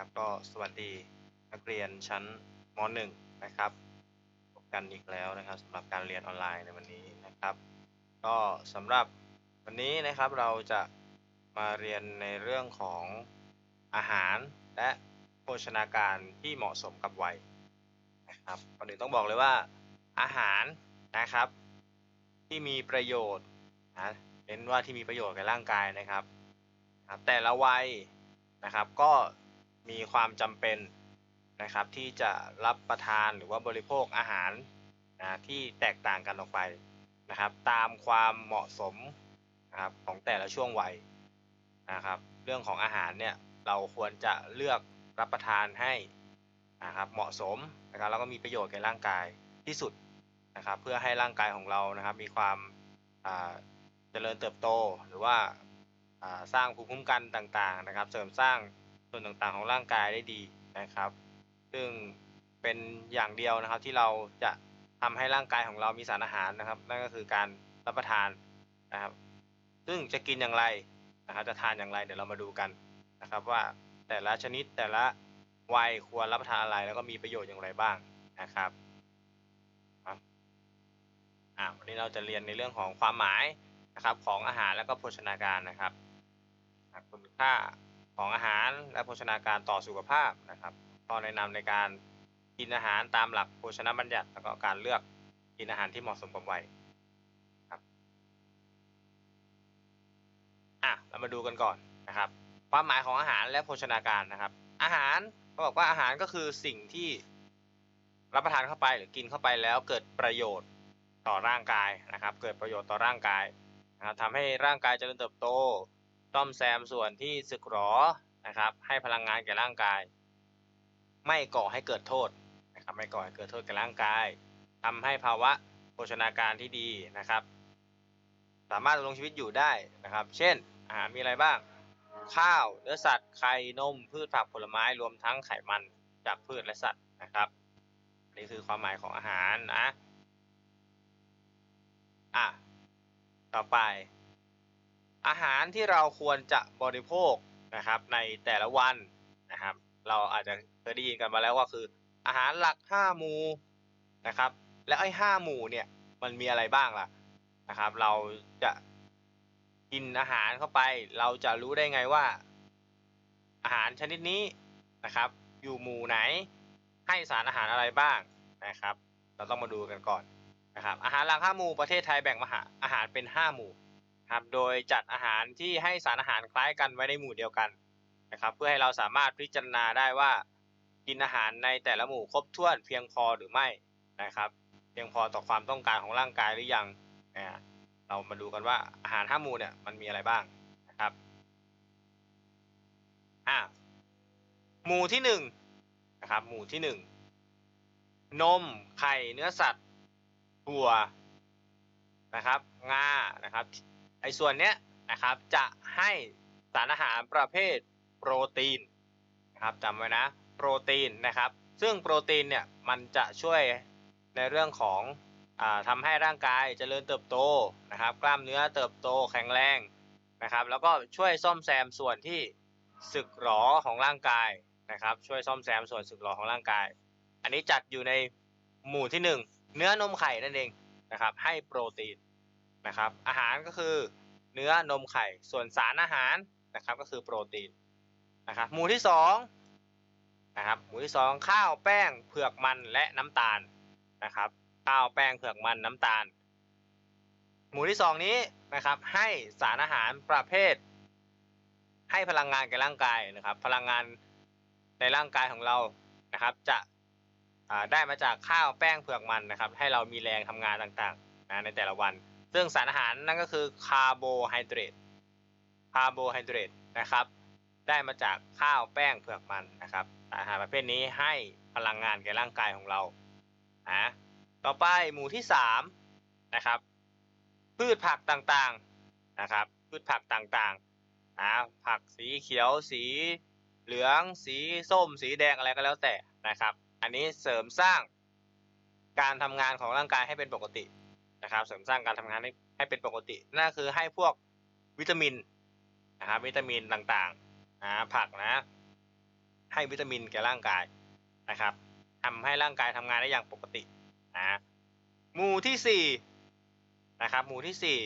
ครับก็สวัสดีนักเรียนชั้นม .1 นะครับพบกันอีกแล้วนะครับสำหรับการเรียนออนไลน์ในวันนี้นะครับ ก็สำหรับวันนี้นะครับเราจะมาเรียนในเรื่องของอาหารและโภชนาการที่เหมาะสมกับวัยนะครับก่อนอื่นต้องบอกเลยว่าอาหารนะครับ ที่มีประโยชน์นะเน้นว่าที่มีประโยชน์กับร่างกายนะครับ แต่ละวัยนะครับก็ มีความจำเป็นนะครับที่จะรับประทานหรือว่าบริโภคอาหารนะที่แตกต่างกันออกไปนะครับ ตามความเหมาะสมนะครับของแต่ละช่วงวัยนะครับ เรื่องของอาหารเนี่ยเราควรจะเลือกรับประทานให้นะครับเหมาะสมนะครับแล้วก็มีประโยชน์แก่ร่างกายที่สุดนะครับ เพื่อให้ร่างกายของเรานะครับ มีความเจริญเติบโตหรือว่าสร้างภูมิคุ้มกันต่างๆนะครับ เสริมสร้าง ส่วนต่างๆของร่างกายได้ดีนะครับ ซึ่งเป็นอย่างเดียวนะครับที่เราจะทำให้ร่างกายของเรามีสารอาหารนะครับ นั่นก็คือการรับประทานนะครับ ซึ่งจะกินอย่างไรนะครับจะทานอย่างไรเดี๋ยวเรามาดูกันนะครับ ว่าแต่ละชนิดแต่ละวัยควรรับประทานอะไรแล้วก็มีประโยชน์อย่างไรบ้างนะครับอ่าวันนี้เราจะเรียนในเรื่องของความหมายนะครับของอาหารและก็โภชนาการนะครับคุณค่า ของอาหารและโภชนาการต่อสุขภาพนะครับข้อแนะนำในการกินอาหารตามหลักโภชนาบัญญัติแล้วก็การเลือกกินอาหารที่เหมาะสมกับวัยอะเรามาดูกันก่อนนะครับ ความหมายของอาหารและโภชนาการนะครับ อาหารเขาบอกว่าอาหารก็คือสิ่งที่รับประทานเข้าไปหรือกินเข้าไปแล้วเกิดประโยชน์ต่อร่างกายนะครับ เกิดประโยชน์ต่อร่างกายนะครับทำให้ร่างกายเจริญเติบโต ซ่อมแซมส่วนที่สึกหรอนะครับ ให้พลังงานแก่ร่างกาย ไม่ก่อให้เกิดโทษนะครับไม่ก่อให้เกิดโทษแก่ร่างกายทำให้ภาวะโภชนาการที่ดีนะครับ สามารถดำรงชีวิตอยู่ได้นะครับ เช่นอาหารมีอะไรบ้าง ข้าวเนื้อสัตว์ไข่นม พืชผักผลไม้รวมทั้งไขมันจากพืชและสัตว์นะครับนนี่คือความหมายของอาหารนะอะต่อไป อาหารที่เราควรจะบริโภคนะครับ ในแต่ละวันนะครับ เราอาจจะเคยได้ยินกันมาแล้วว่าคือ อาหารหลักห้าหมู่นะครับ แล้วไอ้ห้าหมู่เนี่ยมันมีอะไรบ้างล่ะนะครับ เราจะกินอาหารเข้าไป เราจะรู้ได้ไงว่า อาหารชนิดนี้นะครับ อยู่หมู่ไหนให้สารอาหารอะไรบ้างนะครับ เราต้องมาดูกันก่อนนะครับ อาหารหลักห้าหมู่ประเทศไทยแบ่งมาหาอาหารเป็นห้าหมู่ ครับโดยจัดอาหารที่ให้สารอาหารคล้ายกันไว้ในหมู่เดียวกันนะครับ เพื่อให้เราสามารถพิจารณาได้ว่ากินอาหารในแต่ละหมู่ครบถ้วนเพียงพอหรือไม่นะครับ เพียงพอต่อความต้องการของร่างกายหรือยังเรามาดูกันว่าอาหารห้าหมู่เนี่ยมันมีอะไรบ้างนะครับอ่าหมู่ที่หนึ่งนะครับหมู่ที่หนึ่งนมไข่เนื้อสัตว์ถั่วนะครับงานะครับ อ้ส่วนเนี้ยนะครับจะให้สารอาหารประเภทโปรตีนนะครับจำไว้นะโปรตีนนะครับ ซึ่งโปรตีนเนี่ยมันจะช่วยในเรื่องของอาทำให้ร่างกายเจริญเติบโตนะครับ กล้ามเนื้อเติบโตแข็งแรงนะครับ แล้วก็ช่วยซ่อมแซมส่วนที่สึกหรอของร่างกายนะครับ ช่วยซ่อมแซมส่วนสึกหรอของร่างกาย อันนี้จัดอยู่ในหมู่ที่หนึ่งเนื้อนมไข่นั่นเองนะครับ ให้โปรตีน นะครับ อาหารก็คือเนื้อนมไข่ ส่วนสารอาหารนะครับก็คือโปรตีนนะครับหมู่ที่สองนะครับหมู่ที่สองข้าวแป้งเผือกมันและน้ำตาลนะครับ ข้าวแป้งเผือกมันน้ำตาล หมู่ที่สองนี้นะครับให้สารอาหารประเภท ให้พลังงานแก่ร่างกายนะครับ พลังงานในร่างกายของเรานะครับ จะได้มาจากข้าวแป้งเผือกมันนะครับ ให้เรามีแรงทำงานต่างๆนะในแต่ละวัน ซึ่งสารอาหารนั่นก็คือคาร์โบไฮเดรตคาร์โบไฮเดรตนะครับ ได้มาจากข้าวแป้งเผือกมันนะครับสารอาหารประเภทนี้ให้พลังงานแก่ร่างกายของเรานะต่อไปหมู่ที่สามนะครับพืชผักต่างๆนะครับพืชผักต่างๆนะผักสีเขียวสีเหลืองสีส้ม สีแดงอะไรก็แล้วแต่นะครับ อันนี้เสริมสร้างการทำงานของร่างกายให้เป็นปกติ นะครับ เสริมสร้างการทำงานให้ให้เป็นปกตินั่นคือให้พวกวิตามินนะครับวิตามินต่างๆนะผักนะ ให้วิตามินแก่ร่างกายนะครับทำให้ร่างกายทำงานได้อย่างปกตินะหมู่ที่สี่นะครับ หมู่ที่สี่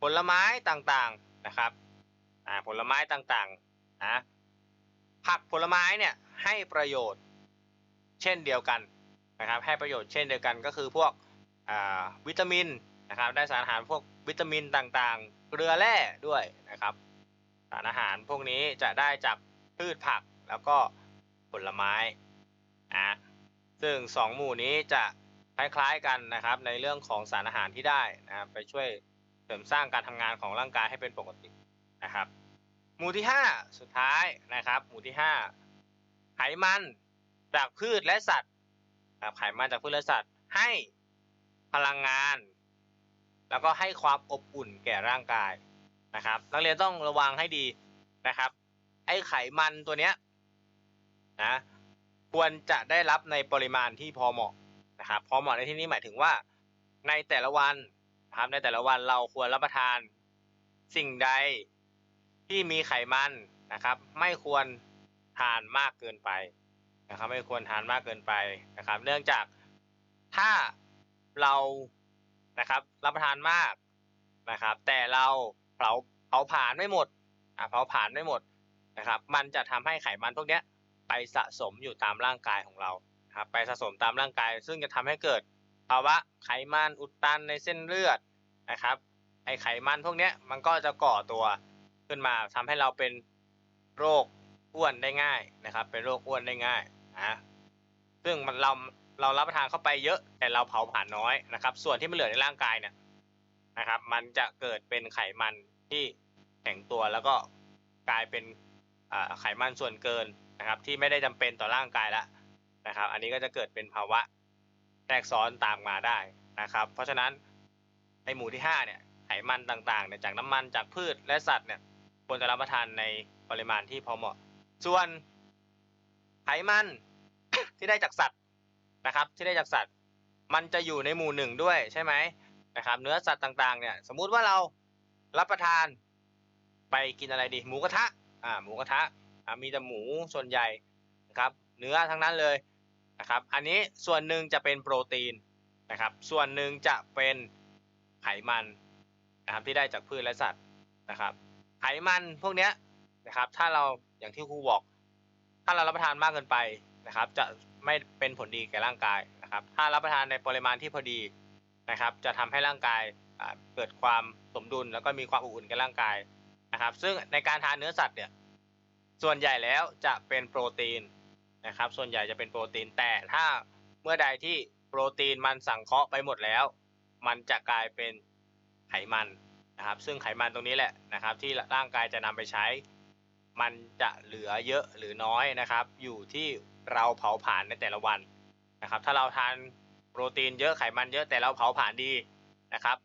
ผลไม้ต่างๆนะครับอ่าผลไม้ต่างๆนะผักผลไม้เนี่ยให้ประโยชน์เช่นเดียวกันนะครับ ให้ประโยชน์เช่นเดียวกันก็คือพวก วิตามินนะครับได้สารอาหารพวกวิตามินต่างๆ เกลือแร่ด้วยนะครับสารอาหารพวกนี้จะได้จากพืชผักแล้วก็ผลไม้อะซึ่งสองหมู่นี้จะคล้ายๆกันนะครับในเรื่องของสารอาหารที่ได้นะครับไปช่วยเสริมสร้างการทำงานของร่างกายให้เป็นปกตินะครับ หมู่ที่ห้าสุดท้ายนะครับ หมู่ที่ห้าไขมันจากพืชและสัตว์นะครับไขมันจากพืชและสัตว์ให้ พลังงาน แล้วก็ให้ความอบอุ่นแก่ร่างกายนะครับ นักเรียนต้องระวังให้ดีนะครับ ไอ้ไขมันตัวเนี้ยนะควรจะได้รับในปริมาณที่พอเหมาะนะครับ พอเหมาะในที่นี้หมายถึงว่า ในแต่ละวันนะครับในแต่ละวันเราควรรับประทานสิ่งใดที่มีไขมันนะครับ ไม่ควรทานมากเกินไปนะครับ ไม่ควรทานมากเกินไปนะครับ เนื่องจากถ้า เรานะครับ รับประทานมากนะครับ แต่เราเผาเผาผลาญไม่หมดอ่าเผาผลาญไม่หมดนะครับ มันจะทำให้ไขมันพวกเนี้ยไปสะสมอยู่ตามร่างกายของเราครับไปสะสมตามร่างกาย ซึ่งจะทำให้เกิดภาวะไขมันอุดตันในเส้นเลือดนะครับไอไขมันพวกเนี้ยมันก็จะก่อตัวขึ้นมาทำให้เราเป็นโรคอ้วนได้ง่ายนะครับ เป็นโรคอ้วนได้ง่ายนะซึ่งมันเรา เรารับประทานเข้าไปเยอะ แต่เราเผาผลาญน้อยนะครับ ส่วนที่มันเหลือในร่างกายเนี่ยนะครับ มันจะเกิดเป็นไขมันที่แข็งตัวแล้วก็กลายเป็นไขมันส่วนเกินนะครับ ที่ไม่ได้จำเป็นต่อร่างกายแล้วนะครับ อันนี้ก็จะเกิดเป็นภาวะแทรกซ้อนตามมาได้นะครับ เพราะฉะนั้นในหมู่ที่ห้าเนี่ยไขมันต่างๆเนี่ยจากน้ำมันจากพืชและสัตว์เนี่ยควรจะรับประทานในปริมาณที่พอเหมาะ ส่วนไขมันที่ได้จากสัตว์ นะครับที่ได้จากสัตว์ มันจะอยู่ในหมู่หนึ่งด้วยใช่ไหมนะครับ เนื้อสัตว์ต่างๆเนี่ยสมมุติว่าเรารับประทานไปกินอะไรดี หมูกระทะอ่าหมูกระทะอ่ามีแต่หมูส่วนใหญ่นะครับเนื้อทั้งนั้นเลยนะครับอันนี้ส่วนหนึ่งจะเป็นโปรตีนนะครับส่วนหนึ่งจะเป็นไขมันนะครับที่ได้จากพืชและสัตว์นะครับ ไขมันพวกเนี้ยนะครับถ้าเราอย่างที่ครูบอก ถ้าเรารับประทานมากเกินไปนะครับ จะ ไม่เป็นผลดีแก่ร่างกายนะครับ ถ้ารับประทานในปริมาณที่พอดีนะครับ จะทำให้ร่างกายเกิดความสมดุลแล้วก็มีความอบอุ่นแก่ร่างกายนะครับ ซึ่งในการทานเนื้อสัตว์เนี่ยส่วนใหญ่แล้วจะเป็นโปรตีนนะครับ ส่วนใหญ่จะเป็นโปรตีนแต่ถ้าเมื่อใดที่โปรตีนมันสังเคราะห์ไปหมดแล้ว มันจะกลายเป็นไขมันนะครับ ซึ่งไขมันตรงนี้แหละนะครับ ที่ร่างกายจะนำไปใช้ มันจะเหลือเยอะหรือน้อยนะครับ อยู่ที่ เราเผาผลาญในแต่ละวันนะครับ ถ้าเราทานโปรตีนเยอะไขมันเยอะแต่เราเผาผลาญดีนะครับ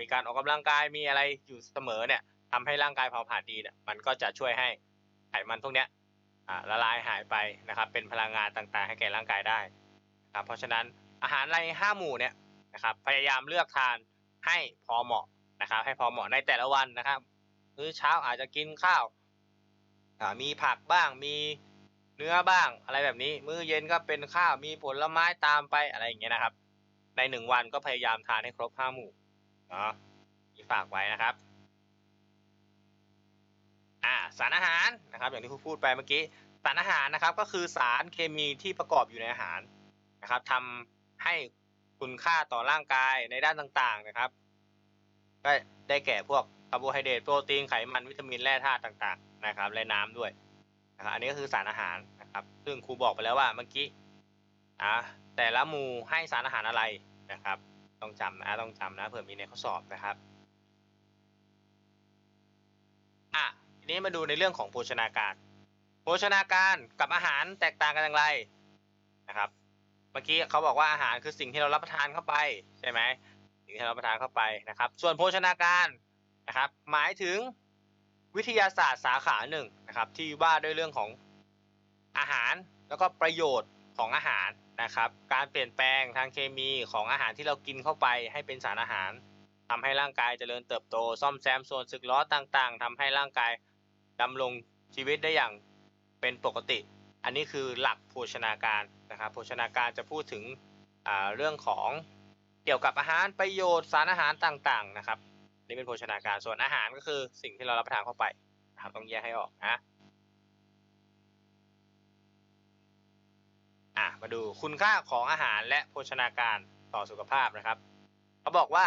มีการออกกำลังกายมีอะไรอยู่เสมอเนี่ยทำให้ร่างกายเผาผลาญดีเนี่ยมันก็จะช่วยให้ไขมันพวกเนี้ยละลายหายไปนะครับ เป็นพลังงานต่างๆ ให้แก่ร่างกายได้นะครับเพราะฉะนั้นอาหารในห้าหมู่เนี่ยนะครับพยายามเลือกทานให้พอเหมาะนะครับ ให้พอเหมาะในแต่ละวันนะครับ มื้อเช้าอาจจะกินข้าวมีผักบ้างมี เนื้อบ้างอะไรแบบนี้ มื้อเย็นก็เป็นข้าวมีผลไม้ตามไปอะไรอย่างเงี้ยนะครับ ในหนึ่งวันก็พยายามทานให้ครบห้าหมู่เนาะมีฝากไว้นะครับอ่าสารอาหารนะครับอย่างที่พูดไปเมื่อกี้สารอาหารนะครับก็คือสารเคมีที่ประกอบอยู่ในอาหารนะครับทำให้คุณค่าต่อร่างกายในด้านต่างๆนะครับก็ได้แก่พวกคาร์โบไฮเดรตโปรตีนไขมันวิตามินแร่ธาตุต่างๆนะครับและน้ำด้วย นะครับอันนี้ก็คือสารอาหารนะครับ ซึ่งครูบอกไปแล้วว่าเมื่อกี้อะแต่ละหมู่ให้สารอาหารอะไรนะครับ ต้องจำนะต้องจำนะเผื่อมีในข้อสอบนะครับอะทีนี้มาดูในเรื่องของโภชนาการ โภชนาการกับอาหารแตกต่างกันอย่างไรนะครับ เมื่อกี้เขาบอกว่าอาหารคือสิ่งที่เรารับประทานเข้าไปใช่ไหมสิ่งที่เรารับประทานเข้าไปนะครับ ส่วนโภชนาการนะครับ หมายถึง วิทยาศาสตร์สาขาหนึ่งนะครับ ที่ว่าด้วยเรื่องของอาหารแล้วก็ประโยชน์ของอาหารนะครับ การเปลี่ยนแปลงทางเคมีของอาหารที่เรากินเข้าไปให้เป็นสารอาหารทำให้ร่างกายเจริญเติบโต ซ่อมแซมส่วนสึกหรอต่างๆทำให้ร่างกายดำรงชีวิตได้อย่างเป็นปกติ อันนี้คือหลักโภชนาการนะครับโภชนาการจะพูดถึงเรื่องของเกี่ยวกับอาหารประโยชน์สารอาหารต่างๆนะครับ นี่เป็นโภชนาการส่วนอาหารก็คือสิ่งที่เรารับประทานเข้าไปนะครับต้องแยกให้ออกนะอะมาดูคุณค่าของอาหารและโภชนาการต่อสุขภาพนะครับเขาบอกว่า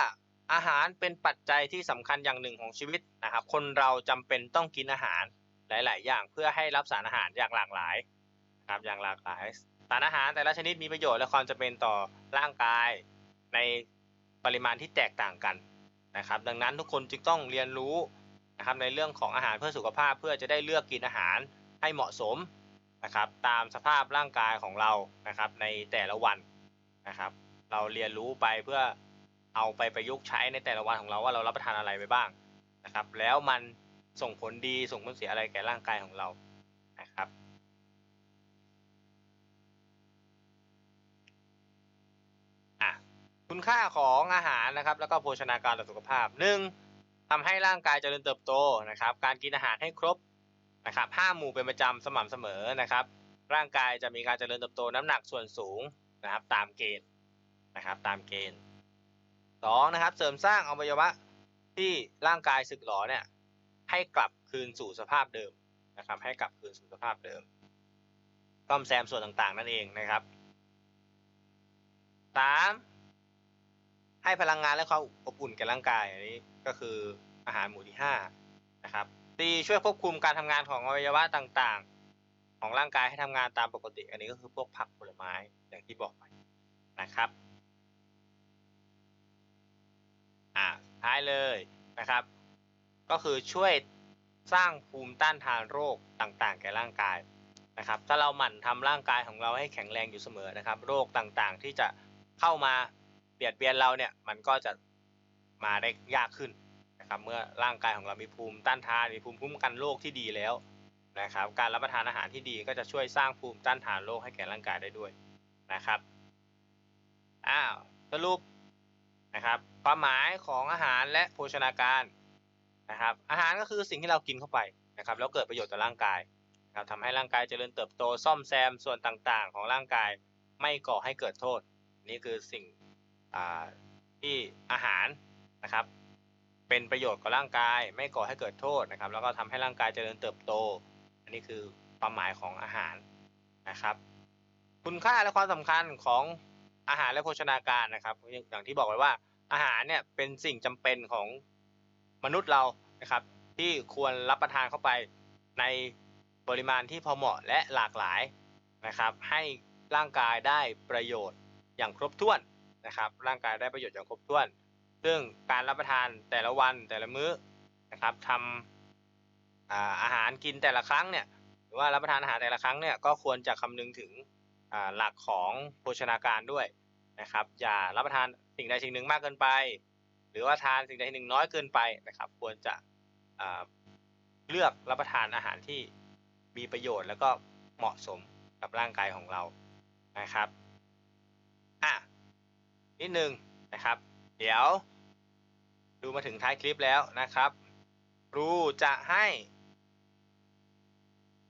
อาหารเป็นปัจจัยที่สำคัญอย่างหนึ่งของชีวิตนะครับ คนเราจำเป็นต้องกินอาหารหลาย ๆ อย่างเพื่อให้รับสารอาหารอย่างหลากหลายครับอย่างหลากหลาย สารอาหารแต่ละชนิดมีประโยชน์และความจำเป็นต่อร่างกายในปริมาณที่แตกต่างกัน นะครับ ดังนั้นทุกคนจึงต้องเรียนรู้นะครับในเรื่องของอาหารเพื่อสุขภาพเพื่อจะได้เลือกกินอาหารให้เหมาะสมนะครับ ตามสภาพร่างกายของเรานะครับ ในแต่ละวันนะครับ เราเรียนรู้ไปเพื่อเอาไปประยุกต์ใช้ในแต่ละวันของเราว่าเรารับประทานอะไรไปบ้างนะครับ แล้วมันส่งผลดีส่งผลเสียอะไรแก่ร่างกายของเรา คุณค่าของอาหารนะครับ แล้วก็โภชนาการต่อสุขภาพหนึ่งทำให้ร่างกายเจริญเติบโตนะครับ การกินอาหารให้ครบนะครับห้าหมู่เป็นประจำสม่ำเสมอนะครับ ร่างกายจะมีการเจริญเติบโตน้ำหนักส่วนสูงนะครับ ตามเกณฑ์นะครับ ตามเกณฑ์สองนะครับ เสริมสร้างอวัยวะที่ร่างกายสึกหรอเนี่ยให้กลับคืนสู่สภาพเดิมนะครับ ให้กลับคืนสู่สภาพเดิมซ่อมแซมส่วนต่างๆ นั่นเองนะครับสาม ให้พลังงานและความอบอุ่นแก่ร่างกายอันนี้ก็คืออาหารหมู่ที่ห้านะครับสี่ช่วยควบคุมการทำงานของอวัยวะต่างๆ ของร่างกายให้ทำงานตามปกติ อันนี้ก็คือพวกผักผลไม้อย่างที่บอกไปนะครับอ่าท้ายเลยนะครับ ก็คือช่วยสร้างภูมิต้านทานโรคต่างๆ แก่ร่างกายนะครับ ถ้าเราหมั่นทำร่างกายของเราให้แข็งแรงอยู่เสมอนะครับ โรคต่างๆ ที่จะเข้ามา บียดเบียนเราเนี่ยมันก็จะมาได้ยากขึ้นนะครับเมื่อร่างกายของเรามีภูมิต้านทานมีภูมิคุ้มกันโรคที่ดีแล้วนะครับการรับประทานอาหารที่ดีก็จะช่วยสร้างภูมิต้านทานโรคให้แก่ร่างกายได้ด้วยนะครับอ้าวสรุปนะครับความหมายของอาหารและโภชนาการนะครับอาหารก็คือสิ่งที่เรากินเข้าไปนะครับแล้วเกิดประโยชน์ต่อร่างกายนะครับทำให้ร่างกายเจริญเติบโตซ่อมแซมส่วนต่างๆ ของร่างกายไม่ก่อให้เกิดโทษ นี่คือสิ่ง ที่อาหารนะครับ เป็นประโยชน์กับร่างกาย ไม่ก่อให้เกิดโทษนะครับ แล้วก็ทำให้ร่างกายเจริญเติบโต อันนี้คือความหมายของอาหารนะครับ คุณค่าและความสำคัญของอาหารและโภชนาการนะครับอย่างที่บอกไว้ว่าอาหารเนี่ยเป็นสิ่งจำเป็นของมนุษย์เรานะครับ ที่ควรรับประทานเข้าไปในปริมาณที่พอเหมาะและหลากหลายนะครับ ให้ร่างกายได้ประโยชน์อย่างครบถ้วน นะครับ ร่างกายได้ประโยชน์อย่างครบถ้วน ซึ่งการรับประทานแต่ละวันแต่ละมื้อนะครับทำอาหารกินแต่ละครั้งเนี่ยหรือว่ารับประทานอาหารแต่ละครั้งเนี่ยก็ควรจะคำนึงถึงหลักของโภชนาการด้วยนะครับ อย่ารับประทานสิ่งใดสิ่งหนึ่งมากเกินไป หรือว่าทานสิ่งใดสิ่งหนึ่งน้อยเกินไปนะครับ ควรจะเลือกรับประทานอาหารที่มีประโยชน์แล้วก็เหมาะสมกับร่างกายของเรานะครับ นิดนึงนะครับ เดี๋ยวดูมาถึงท้ายคลิปแล้วนะครับครูจะให้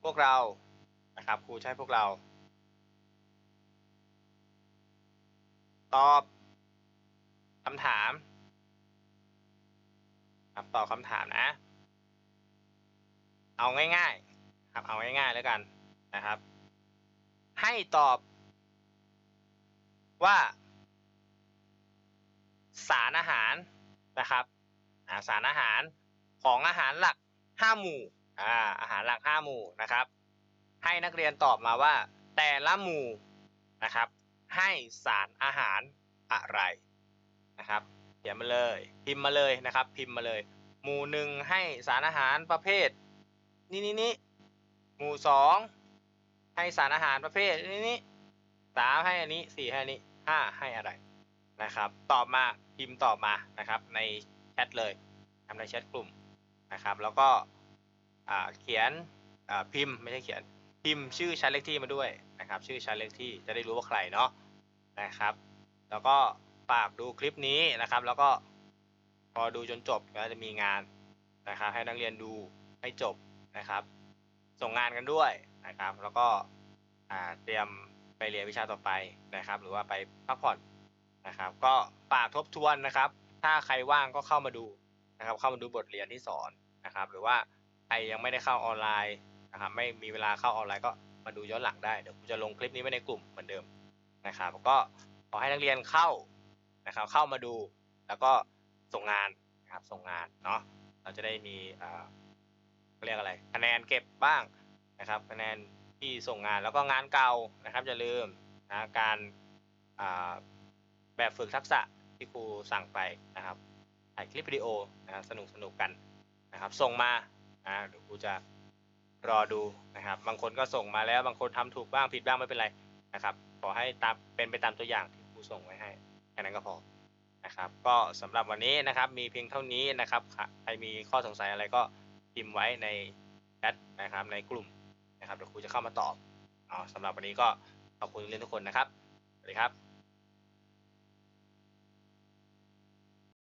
พวกเรานะครับครูให้พวกเรา ตอบคำถามครับตอบคำถามนะ เอาง่ายๆครับเอาง่ายๆแล้วกันนะครับ ให้ตอบว่า สารอาหารนะครับสารอาหารของอาหารหลักห้าหมู่อาอาหารหลักห้าหมู่นะครับ ให้นักเรียนตอบมาว่า แต่ละหมู่นะครับ ให้สารอาหารอะไรนะครับเขียนมาเลยพิมพ์มาเลยนะครับ พิมพ์มาเลย หมู่หนึ่งให้สารอาหารประเภท นี้นี้นี้หมู่สองให้สารอาหารประเภทนี้นี้สามให้อันนี้สี่ให้อันนี้ห้าให้อะไรนะครับ ตอบมา พิมพ์ตอบมานะครับในแชทเลยทำในแชทกลุ่มนะครับ แล้วก็เขียนพิมพ์ไม่ใช่เขียนพิมพ์ชื่อชั้นเลขที่มาด้วยนะครับ ชื่อชั้นเลขที่จะได้รู้ว่าใครเนาะนะครับ แล้วก็ฝากดูคลิปนี้นะครับ แล้วก็พอดูจนจบก็จะมีงานนะครับ ให้นักเรียนดูให้จบนะครับ ส่งงานกันด้วยนะครับ แล้วก็เตรียมไปเรียนวิชาต่อไปนะครับ หรือว่าไปพักผ่อน นะครับ ก็ฝากทบทวนนะครับ ถ้าใครว่างก็เข้ามาดูนะครับ เข้ามาดูบทเรียนที่สอนนะครับ หรือว่าใครยังไม่ได้เข้าออนไลน์นะครับ ไม่มีเวลาเข้าออนไลน์ก็มาดูย้อนหลังได้เดี๋ยวผมจะลงคลิปนี้ไว้ในกลุ่มเหมือนเดิมนะครับ ก็ขอให้นักเรียนเข้านะครับ เข้ามาดูแล้วก็ส่งงานนะครับส่งงานเนาะเราจะได้มีอ่าเรียกอะไรคะแนนเก็บบ้างนะครับ คะแนนที่ส่งงานแล้วก็งานเก่านะครับอย่าลืมนะการอ่า แบบฝึกทักษะที่ครูสั่งไปนะครับถ่ายคลิปวิดีโอนะครับสนุกสนุกกันนะครับ ส่งมาอ่าเดี๋ยวครูจะรอดูนะครับ บางคนก็ส่งมาแล้วบางคนทำถูกบ้างผิดบ้างไม่เป็นไรนะครับขอให้ตามเป็นไปตามตัวอย่างที่ครูส่งไว้ให้แค่นั้นก็พอนะครับ ก็สำหรับวันนี้นะครับ มีเพียงเท่านี้นะครับใครมีข้อสงสัยอะไรก็พิมพ์ไว้ในแชทนะครับในกลุ่มนะครับเดี๋ยวครูจะเข้ามาตอบอ๋อสำหรับวันนี้ก็ขอบคุณเรียนทุกคนนะครับสวัสดีครับ